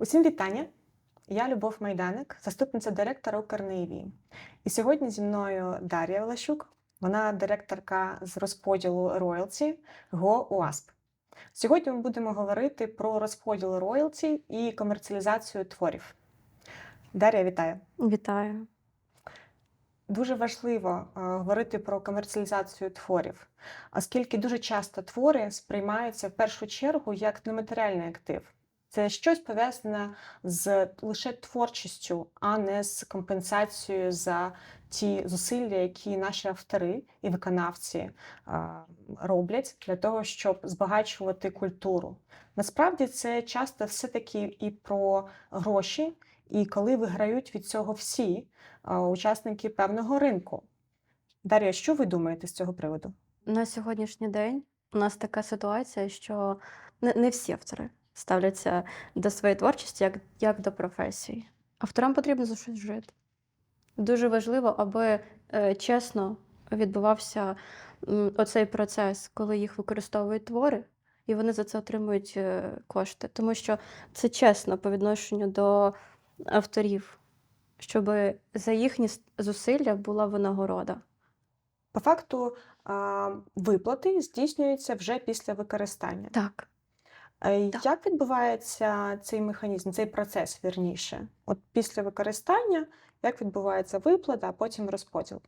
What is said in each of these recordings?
Усім вітання! Я Любов Майданик, заступниця директора Укрнеїві. І сьогодні зі мною Дар'я Влащук, вона директорка з розподілу роялті ГО УАСП. Сьогодні ми будемо говорити про розподіл роялті і комерціалізацію творів. Дар'я, вітаю! Вітаю. Дуже важливо е, говорити про комерціалізацію творів, оскільки дуже часто твори сприймаються в першу чергу як нематеріальний актив. Це щось пов'язане з лише творчістю, а не з компенсацією за ті зусилля, які наші автори і виконавці роблять для того, щоб збагачувати культуру. Насправді це часто все-таки і про гроші, і коли виграють від цього всі учасники певного ринку. Дар'я, що ви думаєте з цього приводу? На сьогоднішній день у нас така ситуація, що не всі автори ставляться до своєї творчості як, як до професії. Авторам потрібно за щось жити. Дуже важливо, аби е, чесно відбувався м, оцей процес, коли їх використовують твори, і вони за це отримують е, кошти. Тому що це чесно по відношенню до авторів, щоб за їхні зусилля була винагорода. По факту а, виплати здійснюються вже після використання. Так. Е, Так. Як відбувається цей механізм, цей процес вірніше? От після використання, як відбувається виплата, а потім розподіл?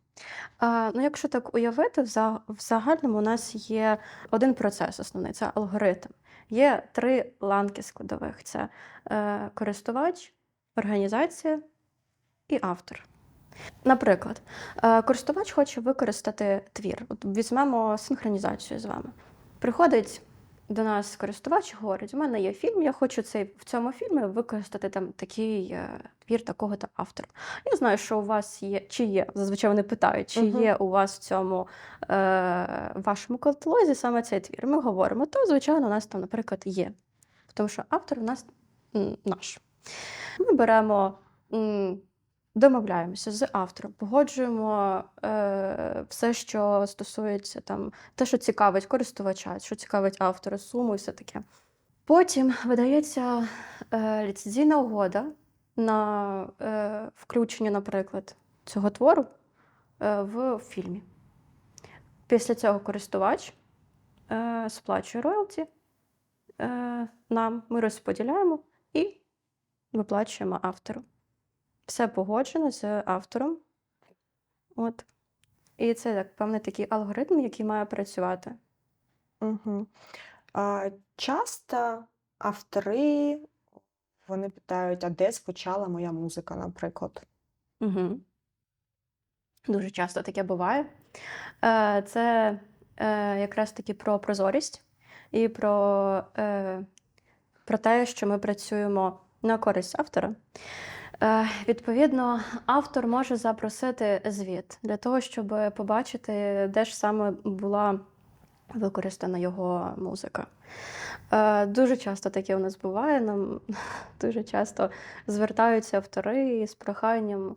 А, ну, якщо так уявити, в, в загальному у нас є один процес основний це алгоритм. Є три ланки складових: це е, користувач, організація і автор. Наприклад, е, користувач хоче використати твір. От візьмемо синхронізацію з вами. Приходить до нас користувач говорить: у мене є фільм, я хочу цей в цьому фільмі використати там такий е, твір такого-то автора. Я знаю, що у вас є, чи є, зазвичай вони питають, чи є у вас в цьому е, вашому каталозі саме цей твір. Ми говоримо, то, звичайно, у нас там, наприклад, є. Тому що автор у нас наш. Ми беремо, домовляємося з автором, погоджуємо е, все, що стосується там, те, що цікавить користувача, що цікавить автора, суму і все таке. Потім видається е, ліцензійна угода на е, включення, наприклад, цього твору е, в фільмі. Після цього користувач е, сплачує роялті е, нам, ми розподіляємо і виплачуємо автору. Все погоджено з автором. От. І це так, певний такий алгоритм, який має працювати. Угу. А, часто автори вони питають, а де спочала моя музика, наприклад. Угу. Дуже часто таке буває. Е, Це е, якраз таки про прозорість і про, е, про те, що ми працюємо на користь автора. Е, Відповідно, автор може запросити звіт для того, щоб побачити, де ж саме була використана його музика. Е, Дуже часто таке у нас буває. Нам дуже часто звертаються автори з проханням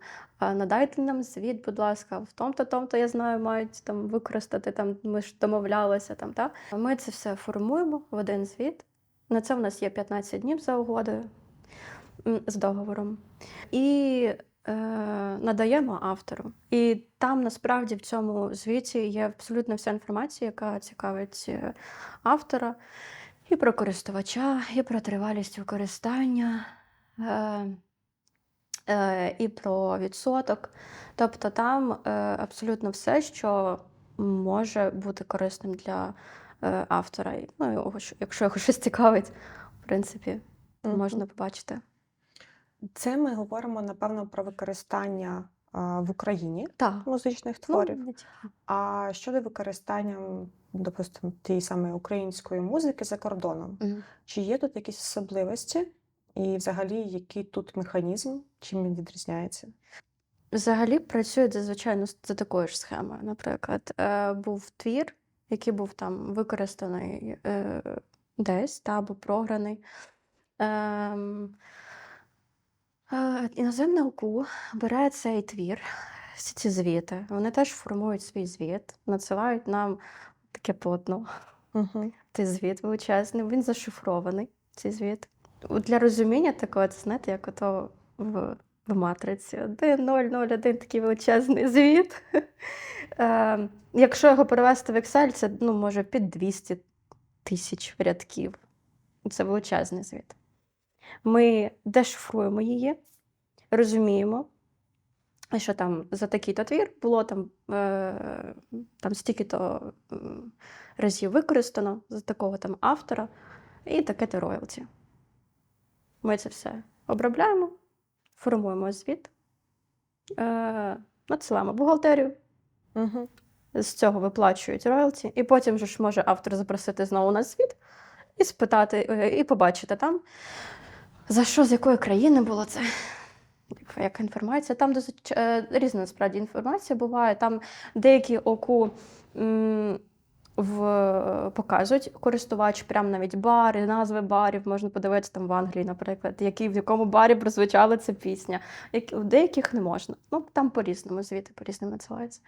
надайте нам звіт, будь ласка, в тому-то, тому-то, я знаю, мають там використати, там, ми ж домовлялися. Там, та? Ми це все формуємо в один звіт. На це в нас є 15 днів за угодою з договором. І е, надаємо автору. І там насправді в цьому звіті є абсолютно вся інформація, яка цікавить е, автора, і про користувача, і про тривалість використання. Е, е, і про відсоток. Тобто там е, абсолютно все, що може бути корисним для автора. Ну, якщо його щось цікавить, в принципі, можна побачити. Це ми говоримо, напевно, про використання в Україні Так. музичних Ну, творів. тільки. А щодо використання, допустимо, тієї самої української музики за кордоном, Мгм. чи є тут якісь особливості? І взагалі, який тут механізм, чим він відрізняється? Взагалі працюють зазвичай ну, за такою ж схемою. Наприклад, е, був твір, який був там використаний е, десь та, або програний. Іноземне УКУ бере цей твір, всі ці звіти. Вони теж формують свій звіт, надсилають нам таке полотно. Угу. Цей звіт величезний, він зашифрований, цей звіт. Для розуміння такого, це знаєте, як ото в, в матриці. 1, 0, 0, 1, такий величезний звіт. Е, якщо його перевести в Excel, це ну, може під 200 тисяч рядків. Це величезний звіт. Ми дешифруємо її, розуміємо, що там за такий-то твір було там, е, там стільки-то разів використано за такого там автора, і таке-то роялті. Ми це все обробляємо, формуємо звіт, е, надсилаємо бухгалтерію, Угу. з цього виплачують роялті, і потім же ж може автор запросити знову на звіт і спитати, е, і побачити там, за що, з якої країни було це. Яка- Яка інформація? Там досить е, різна насправді інформація буває. Там деякі ОКУ м, в, показують користувач, прям навіть бари, назви барів, можна подивитися там в Англії, наприклад, які, в якому барі прозвучала ця пісня. Які, в деяких не можна. Ну, там по-різному, звіти по-різному надсилаються.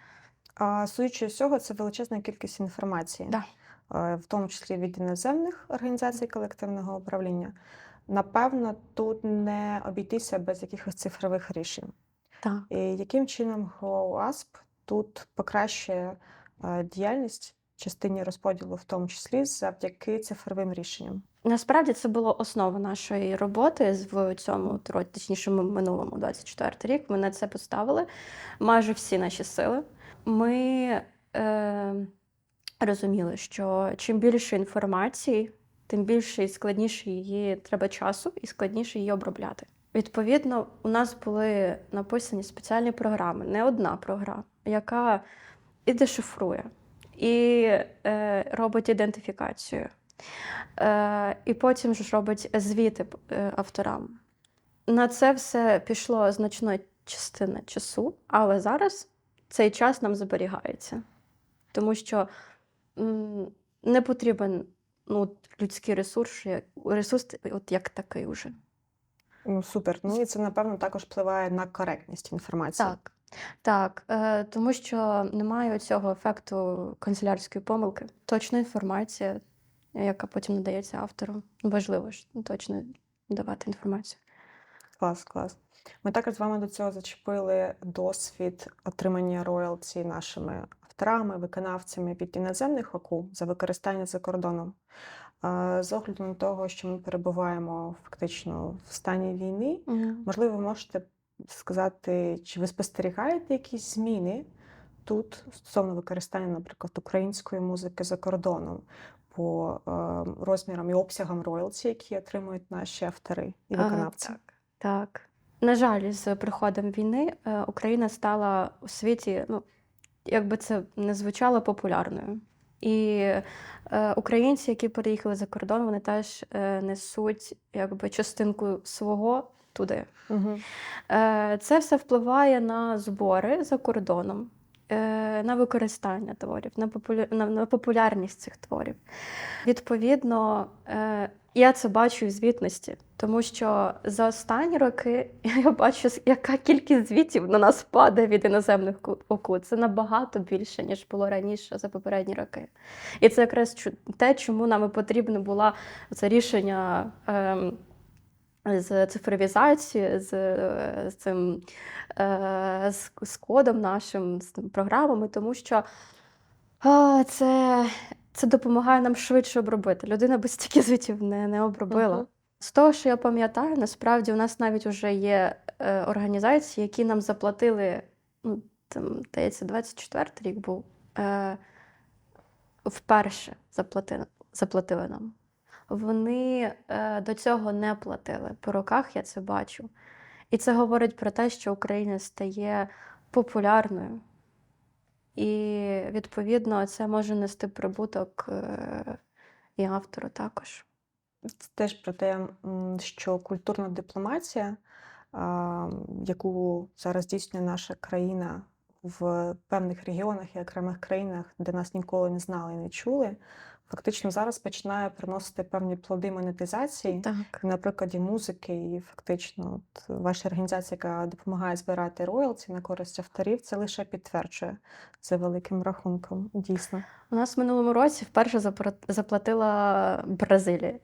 А судячи з всього, це величезна кількість інформації, Да. е, в тому числі від іноземних організацій колективного управління. Напевно, тут не обійтися без якихось цифрових рішень. Так. І яким чином GoASP тут покращує е, діяльність в частині розподілу, в тому числі завдяки цифровим рішенням? Насправді це було основа нашої роботи в цьому точніше минулому 24 рік. Ми на це поставили майже всі наші сили. Ми е, розуміли, що чим більше інформації, тим більше і складніше її треба часу, і складніше її обробляти. Відповідно, у нас були написані спеціальні програми, не одна програма, яка і дешифрує, і е, робить ідентифікацію. Е, і потім ж робить звіти е, авторам. На це все пішло значна частина часу, але зараз цей час нам зберігається. Тому що м, не потрібен ну, людський ресурс, ресурс от як такий уже. Ну, супер. Ну і це, напевно, також впливає на коректність інформації. Так. Так, е, тому що немає цього ефекту канцелярської помилки. Точна інформація, яка потім надається автору. Важливо ж точно давати інформацію. Клас, клас. Ми також з вами до цього зачепили досвід отримання роялті нашими авторами, виконавцями від іноземних ОКУ за використання за кордоном. З огляду на того, що ми перебуваємо фактично в стані війни, можливо, ви можете сказати, чи ви спостерігаєте якісь зміни тут стосовно використання, наприклад, української музики за кордоном по е, розмірам і обсягам роялті, які отримують наші автори і виконавці? так, так. На жаль, з приходом війни е, Україна стала у світі, ну, як би це не звучало, популярною. І е, українці, які переїхали за кордон, вони теж е, несуть якби, частинку свого туди. Угу. Е, Це все впливає на збори за кордоном, на використання творів, на, популя... на, популярність цих творів. Відповідно, е, я це бачу в звітності, тому що за останні роки я бачу, яка кількість звітів на нас падає від іноземних ку- ОКУ. Це набагато більше, ніж було раніше за попередні роки. І це якраз те, чому нам потрібно було це рішення. ем, з цифровізації, з, з цим е, з, з кодом нашим, з тим програмами, тому що це, це допомагає нам швидше обробити. Людина без стільки звітів не, не обробила. Мгм. З того, що я пам'ятаю, насправді у нас навіть вже є е, організації, які нам заплатили, ну, там, здається, 24 рік був. Е, вперше заплатили, заплатили нам. Вони е, до цього не платили. По роках я це бачу. І це говорить про те, що Україна стає популярною. І, відповідно, це може нести прибуток е, і автору також. Це теж про те, що культурна дипломатія, яку зараз здійснює наша країна в певних регіонах і окремих країнах, де нас ніколи не знали і не чули, фактично зараз починає приносити певні плоди монетизації. Так. На прикладі музики, і фактично, от ваша організація, яка допомагає збирати роялті на користь авторів, це лише підтверджує за великим рахунком. Дійсно. У нас в минулому році вперше заплатила Бразилія.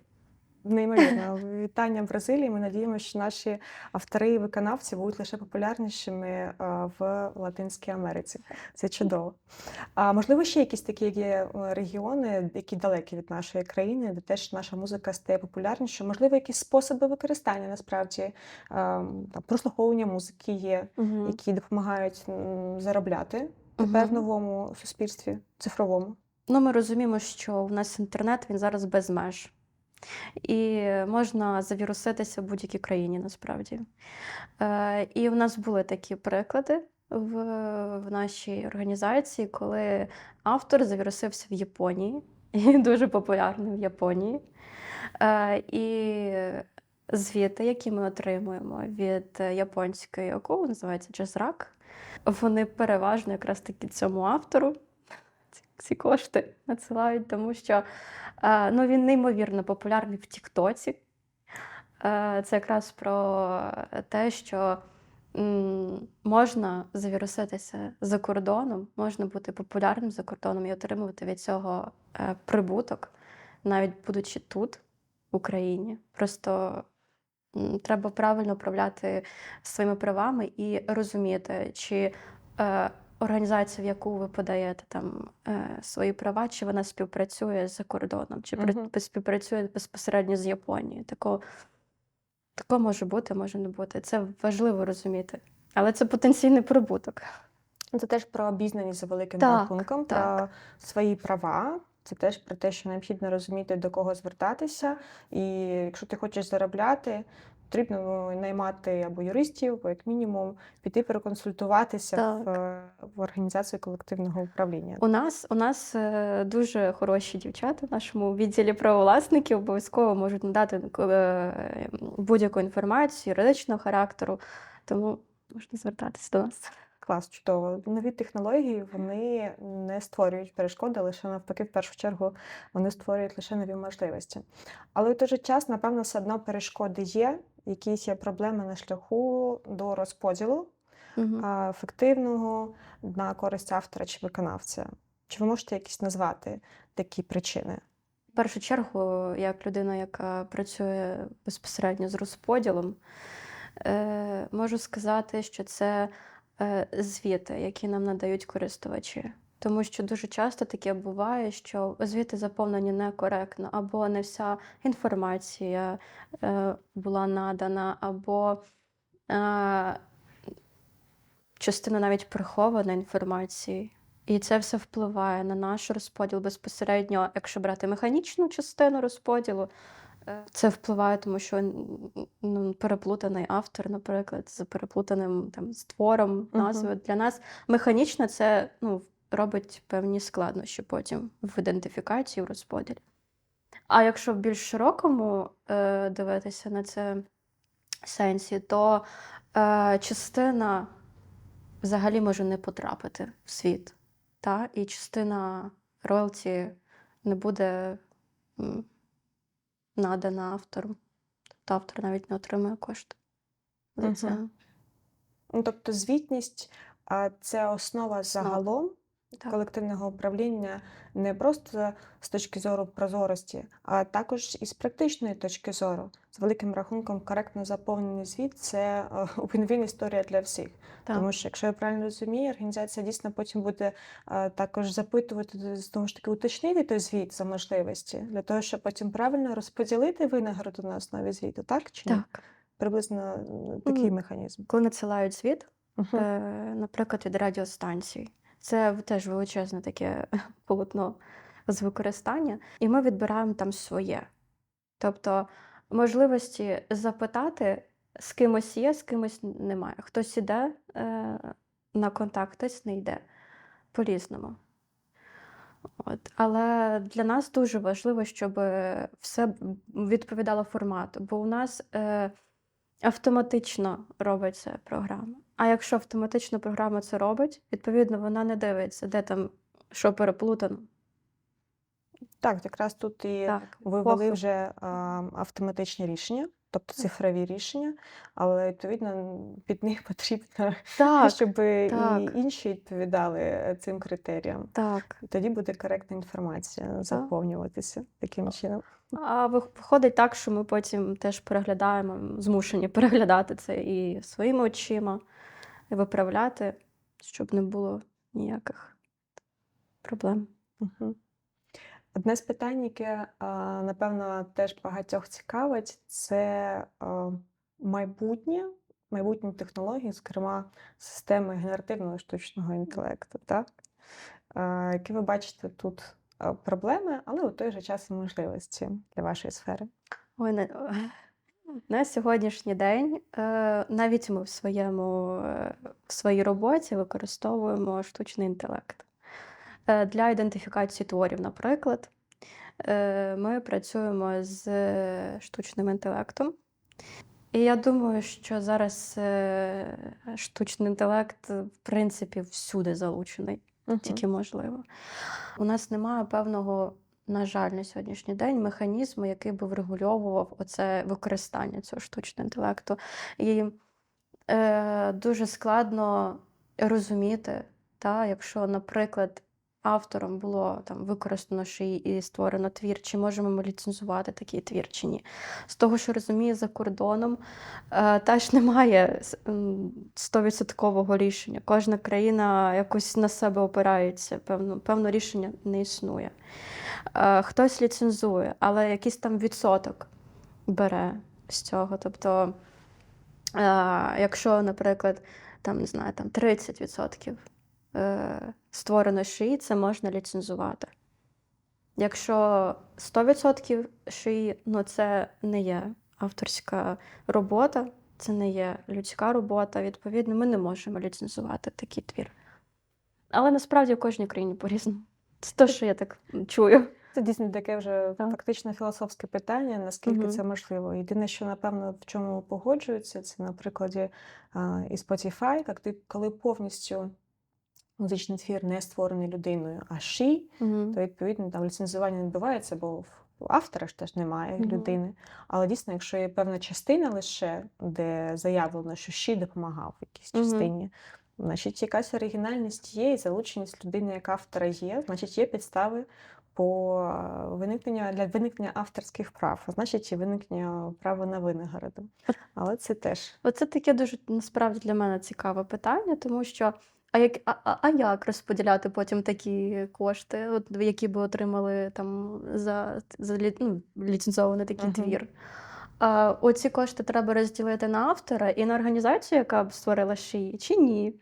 Неймовірно. Вітання Бразилії. Ми надіємося, що наші автори і виконавці будуть лише популярнішими е, в Латинській Америці. Це чудово. А можливо, ще якісь такі є е, регіони, які далекі від нашої країни, де теж наша музика стає популярнішою. Можливо, якісь способи використання насправді е, там, прослуховування музики є, Мгм. які допомагають заробляти тепер в новому суспільстві, цифровому. Ну, ми розуміємо, що у нас інтернет він зараз без меж. І можна завіруситися в будь-якій країні насправді. Е, і в нас були такі приклади в, в нашій організації, коли автор завірусився в Японії, і дуже популярний в Японії. Е, і звіти, які ми отримуємо від японської ОКУ, називається Jazzrack, вони переважно якраз таки цьому автору ці- кошти надсилають, тому що е, ну, він неймовірно популярний в Тіктоці. Е, Це якраз про те, що можна завіруситися за кордоном, можна бути популярним за кордоном і отримувати від цього е, прибуток, навіть будучи тут, в Україні. Просто треба правильно управляти своїми правами і розуміти, чи організація, в яку ви подаєте там е, свої права, чи вона співпрацює за кордоном, чи при- Мгм. співпрацює безпосередньо з Японією. Такого, такого може бути, може не бути. Це важливо розуміти. Але це потенційний прибуток. Це теж про обізнаність за великим Так, рахунком, так. про свої права. Це теж про те, що необхідно розуміти, до кого звертатися. І якщо ти хочеш заробляти, потрібно ну, наймати або юристів, або як мінімум піти переконсультуватися в, Так. в організацію колективного управління. У нас, у нас е, дуже хороші дівчата в нашому відділі правовласників обов'язково можуть надати е, будь-яку інформацію юридичного характеру, тому можна звертатися до нас. Клас, чудово. Нові технології вони не створюють перешкоди, лише навпаки, в першу чергу вони створюють лише нові можливості. Але в той же час, напевно, все одно перешкоди є, якісь є проблеми на шляху до розподілу а, ефективного на користь автора чи виконавця. Чи ви можете якісь назвати такі причини? В першу чергу, як людина, яка працює безпосередньо з розподілом, е, можу сказати, що це е, звіти, які нам надають користувачі. Тому що дуже часто таке буває, що звіти заповнені некоректно, або не вся інформація е, була надана, або е, частина навіть прихована інформації. І це все впливає на наш розподіл безпосередньо, якщо брати механічну частину розподілу. е, Це впливає, тому що ну, переплутаний автор, наприклад, з переплутаним там з твором, назвою. Для нас механічно це ну, робить певні складнощі потім в ідентифікації в розподілі. А якщо в більш широкому е, дивитися на це сенсі, то е, частина взагалі може не потрапити в світ. Та? І частина роялті не буде м, надана автору. Тобто автор навіть не отримує кошти за це. Ну, тобто, звітність це основа загалом Так. колективного управління не просто з точки зору прозорості, а також із практичної точки зору. З великим рахунком коректно заповнений звіт це е, win-win історія для всіх. Так. Тому що, якщо я правильно розумію, організація дійсно потім буде е, також запитувати знову ж таки уточнити той звіт за можливості для того, щоб потім правильно розподілити винагороду на основі звіту, так чи ні? так. Приблизно такий Мгм. механізм. Коли надсилають звіт, Мгм. е, наприклад, від радіостанцій. Це теж величезне таке полотно з використання, і ми відбираємо там своє. Тобто можливості запитати з кимось є, з кимось немає. Хтось іде е, на контакт, хтось не йде по-різному. От. Але для нас дуже важливо, щоб все відповідало формату, бо у нас е, автоматично робить це програма. А якщо автоматично програма це робить, відповідно вона не дивиться, де там що переплутано. Так, якраз тут і Так, ви ввели вже а, автоматичні рішення. тобто цифрові рішення, але відповідно під них потрібно, Так, щоб і інші відповідали е, цим критеріям. так. І тоді буде коректна інформація заповнюватися таким чином. А вих- виходить так, що ми потім теж переглядаємо, змушені переглядати це і своїми очима, виправляти, щоб не було ніяких проблем. Мгм. Одне з питань, яке, напевно, теж багатьох цікавить, це майбутнє, майбутні технології, зокрема системи генеративного штучного інтелекту. Так? Які ви бачите тут проблеми, але у той же час і можливості для вашої сфери? Ой, на, сьогоднішній день е, навіть ми в своєму е, в своїй роботі використовуємо штучний інтелект. Е, Для ідентифікації творів, наприклад, ми працюємо з штучним інтелектом. І я думаю, що зараз штучний інтелект, в принципі, всюди залучений, тільки можливо. У нас немає певного, на жаль, на сьогоднішній день механізму, який би врегульовував оце використання цього штучного інтелекту. І е, дуже складно розуміти, та, якщо, наприклад, автором було там використано шиї і створено твір, чи можемо ми ліцензувати такий твір чи ні. З того, що розумію, за кордоном е, теж немає стовідсоткового рішення. Кожна країна якось на себе опирається, певно, певно рішення не існує. Е, Хтось ліцензує, але якийсь там відсоток бере з цього. Тобто, е, якщо, наприклад, там, не знаю, там 30% е, створено шиї, це можна ліцензувати. Якщо 100% шиї, ну це не є авторська робота, це не є людська робота. Відповідно, ми не можемо ліцензувати такий твір. Але насправді в кожній країні по-різному. Це те, що я так чую. Це дійсно таке вже фактично філософське питання, наскільки Мгм. це можливо. Єдине, що напевно в чому погоджуються, це на прикладі і Spotify, як ти коли повністю музичний твір не створений людиною, а ші, Мгм. то відповідно там ліцензування не відбувається, бо в автора ж теж немає Мгм. людини. Але дійсно, якщо є певна частина лише, де заявлено, що ші допомагав в якійсь Мгм. частині. Значить, якась оригінальність є, і залученість людини як автора є, значить, є підстави по виникнення для виникнення авторських прав, а значить, і виникнення права на винагороду. Але це теж Оце таке дуже насправді для мене цікаве питання, тому що а як, а, а- а як розподіляти потім такі кошти, от, які би отримали там за, за ну, ліцензований такий Мгм. твір? А, оці кошти треба розділити на автора і на організацію, яка б створила шиї, чи ні?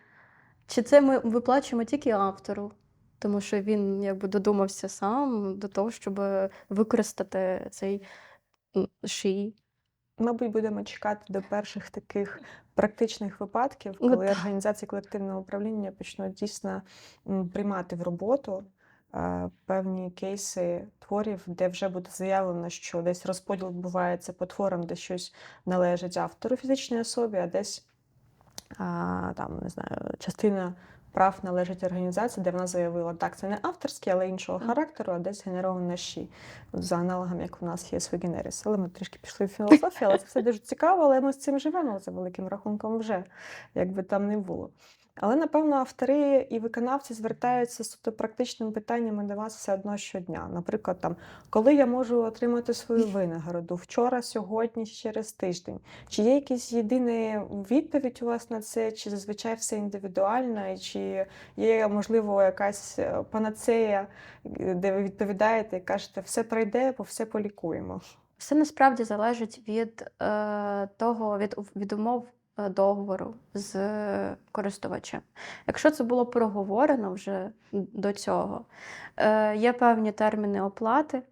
Чи це ми виплачуємо тільки автору? Тому що він якби додумався сам до того, щоб використати цей м, шиї. Мабуть, будемо чекати до перших таких практичних випадків, Ну, коли організації колективного управління почнуть дійсно приймати в роботу е, певні кейси творів, де вже буде заявлено, що десь розподіл відбувається по творам, де щось належить автору фізичній особі, а десь а, там, не знаю, частина прав належить організації, де вона заявила, так, це не авторський, але іншого характеру, а десь генеровано щі. За аналогом, як у нас є Свегенеріс. Але ми трішки пішли в філософію, але це все дуже цікаво, але ми з цим живемо за великим рахунком вже, як би там не було. Але, напевно, автори і виконавці звертаються з суто практичними питаннями до вас все одно щодня. Наприклад, там, коли я можу отримати свою винагороду? Вчора, сьогодні, через тиждень? Чи є якась єдина відповідь у вас на це, чи зазвичай все індивідуально, і чи є, можливо, якась е, панацея, е, де ви відповідаєте і кажете, все пройде, бо все полікуємо. Все насправді залежить від е, того, від, від умов договору з е, користувачем. Якщо це було проговорено вже до цього, е, є певні терміни оплати,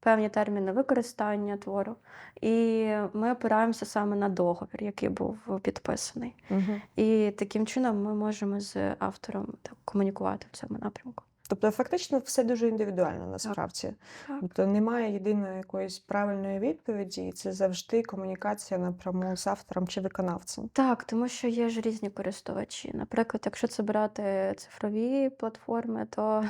певні терміни використання твору, і ми опираємося саме на договір, який був підписаний. Угу. І таким чином ми можемо з автором так, комунікувати в цьому напрямку. Тобто, фактично, все дуже індивідуально насправді. Так. Тобто немає єдиної якоїсь правильної відповіді, і це завжди комунікація напряму з автором чи виконавцем. Так, тому що є ж різні користувачі. Наприклад, якщо це брати цифрові платформи, то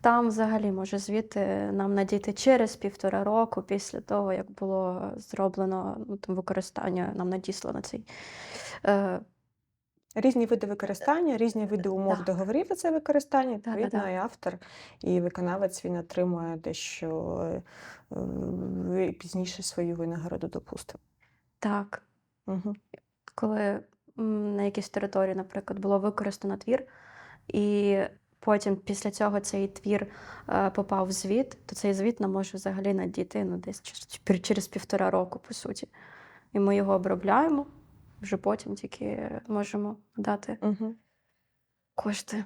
там взагалі може звіти нам надійти через півтора року після того, як було зроблено ну, там, використання, нам надіслано цей. Е, Різні види використання, різні види умов Так. договорів за це використання. Відповідно, і автор, і виконавець він отримує дещо е, пізніше свою винагороду, допустимо. так, Угу. коли на якійсь території, наприклад, було використано твір, і потім після цього цей твір е, попав в звіт, то цей звіт нам може взагалі надійти ну, десь через півтора року, по суті. І ми його обробляємо, вже потім тільки можемо дати Угу. кошти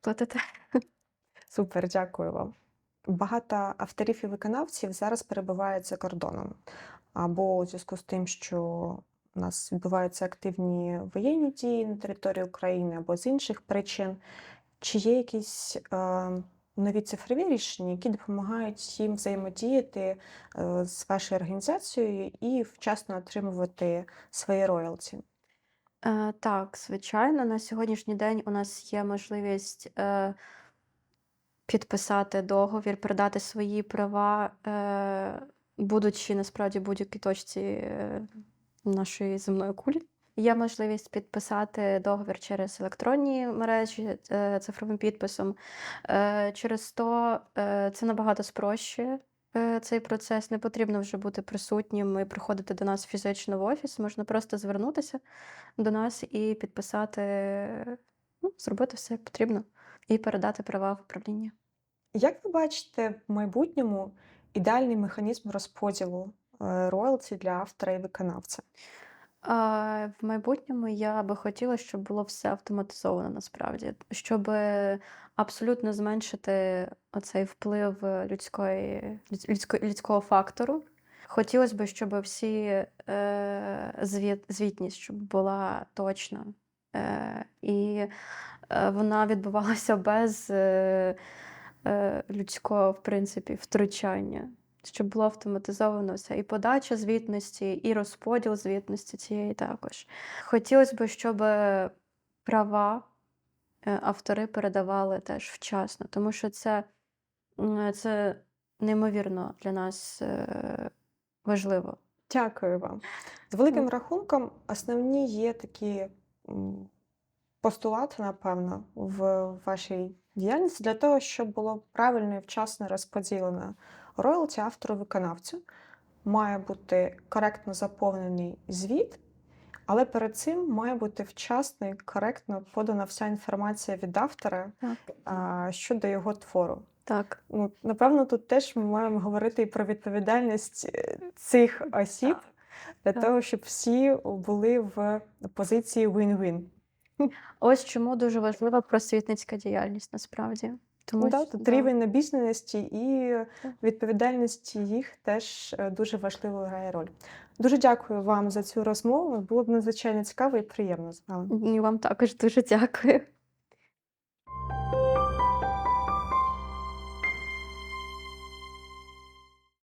платити. Супер, дякую вам. Багато авторів і виконавців зараз перебувають за кордоном. Або у зв'язку з тим, що у нас відбуваються активні воєнні дії на території України, або з інших причин. Чи є якісь е, нові цифрові рішення, які допомагають їм взаємодіяти е, з вашою організацією і вчасно отримувати свої роялті? Е, так, звичайно, на сьогоднішній день у нас є можливість е, підписати договір, передати свої права, будучи насправді будь-якій точці нашої земної кулі. Є можливість підписати договір через електронні мережі е, цифровим підписом. Е, через то е, це набагато спрощує цей процес. Не потрібно вже бути присутнім і приходити до нас фізично в офіс. Можна просто звернутися до нас і підписати, ну, зробити все як потрібно, і передати права в управління. Як ви бачите в майбутньому ідеальний механізм розподілу роялті для автора і виконавця? А в майбутньому я би хотіла, щоб було все автоматизовано насправді, щоб абсолютно зменшити оцей вплив людської, людсько- людського фактору. Хотілося б, щоб всі е, звіт, звітність щоб була точна. Е, і е, вона відбувалася без е, е, людського, в принципі, втручання щоб було автоматизовано все. І подача звітності, і розподіл звітності цієї також. Хотілося б, щоб права е, автори передавали теж вчасно, тому що це, це неймовірно для нас е, важливо. Дякую вам. З великим рахунком, основні є такі постулати, напевно, в вашій діяльності для того, щоб було правильно і вчасно розподілено роялті автору-виконавцю. Має бути коректно заповнений звіт, але перед цим має бути вчасно і коректно подана вся інформація від автора а, щодо його твору. Так. Ну, напевно, тут теж ми маємо говорити і про відповідальність е, цих осіб для Так. того, щоб всі були в позиції win-win. Ось чому дуже важлива просвітницька діяльність насправді. Тому Да, що- тут да. рівень обізнаності і відповідальності їх теж е, дуже важливо грає роль. Дуже дякую вам за цю розмову. Було б надзвичайно цікаво і приємно з вами. І вам також дуже дякую.